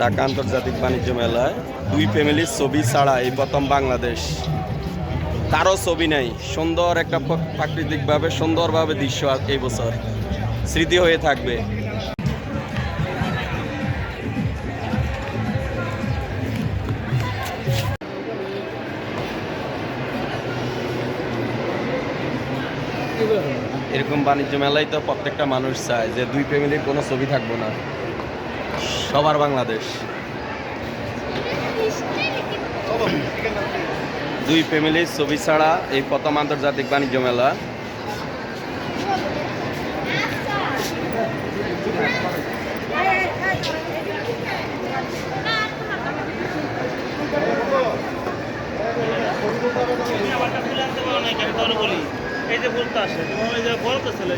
ঢাকা আন্তর্জাতিক বাণিজ্য মেলায় দুই ফ্যামিলির ছবি ছাড়া এই প্রথম বাংলাদেশ। কারও ছবি নেই। সুন্দর একটা প্রাকৃতিকভাবে সুন্দরভাবে দৃশ্য এই বছর। স্মৃতি হয়ে থাকবে। এরকম বাণিজ্য মেলায় তো প্রত্যেকটা মানুষ চায় যে দুই ফ্যামিলির কোনো ছবি থাকব না। সবার বাংলাদেশ। দুই ফ্যামিলির ছবি ছাড়া এই প্রথম আন্তর্জাতিক বাণিজ্য মেলা। এই যে বলতে আসে, তোমার এই যে বলতে ছেলে